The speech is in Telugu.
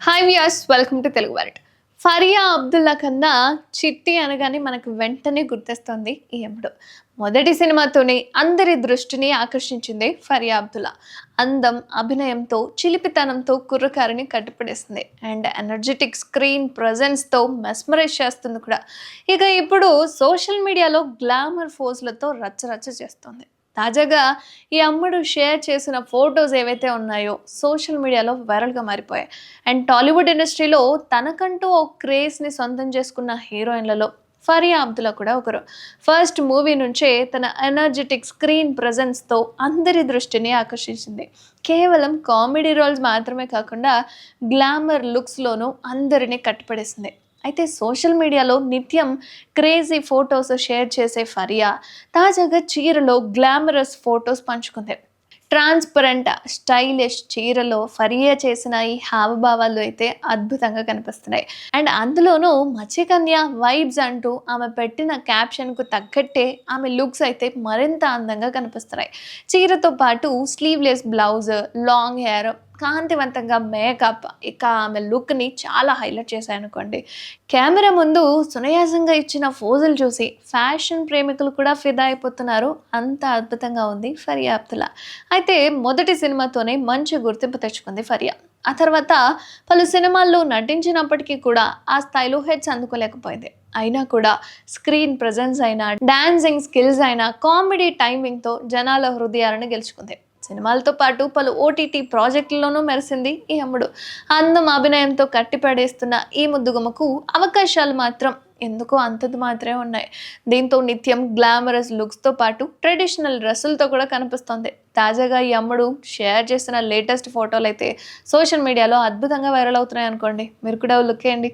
Hi viewers welcome to Telugu world Faria Abdullah కన్నా చిట్టి అనగానే మనకు వెంటనే గుర్తొస్తుంది ఈ ఎముడు మొదటి సినిమాతోనే అందరి దృష్టిని ఆకర్షించింది ఫరియా అబ్దుల్లా. అందం అభినయంతో చిలిపితనంతో కుర్రకారిని కట్టుపడేస్తుంది అండ్ ఎనర్జెటిక్ స్క్రీన్ ప్రజెన్స్తో మెస్మరైజ్ చేస్తుంది కూడా. ఇక ఇప్పుడు సోషల్ మీడియాలో గ్లామర్ ఫోజ్లతో రచ్చరచ్చ చేస్తుంది. తాజాగా ఈ అమ్మడు షేర్ చేసిన ఫొటోస్ ఏవైతే ఉన్నాయో సోషల్ మీడియాలో వైరల్గా మారిపోయాయి. అండ్ టాలీవుడ్ ఇండస్ట్రీలో తనకంటూ ఓ క్రేజ్ని సొంతం చేసుకున్న హీరోయిన్లలో ఫరియా అబ్దుల్లా కూడా ఒకరు. ఫస్ట్ మూవీ నుంచే తన ఎనర్జెటిక్ స్క్రీన్ ప్రజెన్స్తో అందరి దృష్టిని ఆకర్షించింది. కేవలం కామెడీ రోల్స్ మాత్రమే కాకుండా గ్లామర్ లుక్స్లోనూ అందరినీ కట్టుపడేసింది అయితే సోషల్ మీడియాలో నిత్యం క్రేజీ ఫొటోస్ షేర్ చేసే ఫరియా తాజాగా చీరలో గ్లామరస్ ఫొటోస్ పంచుకుంది. ట్రాన్స్పరెంట్ స్టైలిష్ చీరలో ఫరియా చేసిన ఈ హావభావాలు అయితే అద్భుతంగా కనిపిస్తున్నాయి. అండ్ అందులోనూ మత్స్యకన్య వైబ్స్ అంటూ ఆమె పెట్టిన క్యాప్షన్కు తగ్గట్టే ఆమె లుక్స్ అయితే మరింత అందంగా కనిపిస్తున్నాయి. చీరతో పాటు స్లీవ్లెస్ బ్లౌజ్ లాంగ్ హెయిర్ కాంతివంతంగా మేకప్ ఇక ఆమె లుక్ని చాలా హైలైట్ చేశాయి అనుకోండి కెమెరా ముందు సునయాసంగా ఇచ్చిన ఫోజులు చూసి ఫ్యాషన్ ప్రేమికులు కూడా ఫిదా అయిపోతున్నారు. అంత అద్భుతంగా ఉంది ఫరియా అబ్దుల్లా. అయితే మొదటి సినిమాతోనే మంచి గుర్తింపు తెచ్చుకుంది ఫరియా. ఆ తర్వాత పలు సినిమాల్లో నటించినప్పటికీ కూడా ఆ స్థాయిలో హెడ్స్ అందుకోలేకపోయింది. అయినా కూడా స్క్రీన్ ప్రజెన్స్ అయినా డాన్సింగ్ స్కిల్స్ అయినా కామెడీ టైమింగ్తో జనాల హృదయాలను గెలుచుకుంది. సినిమాలతో పాటు పలు ఓటీటీ ప్రాజెక్టుల్లోనూ మెరిసింది ఈ అమ్ముడు. అందం అభినయంతో కట్టిపడేస్తున్న ఈ ముద్దుగుమకు అవకాశాలు మాత్రం ఎందుకో అంతది మాత్రమే ఉన్నాయి. దీంతో నిత్యం గ్లామరస్ లుక్స్తో పాటు ట్రెడిషనల్ డ్రెస్సులతో కూడా కనిపిస్తోంది. తాజాగా ఈ అమ్ముడు షేర్ చేసిన లేటెస్ట్ ఫోటోలు అయితే సోషల్ మీడియాలో అద్భుతంగా వైరల్ అవుతున్నాయి అనుకోండి మీరు కూడా లుక్ వేయండి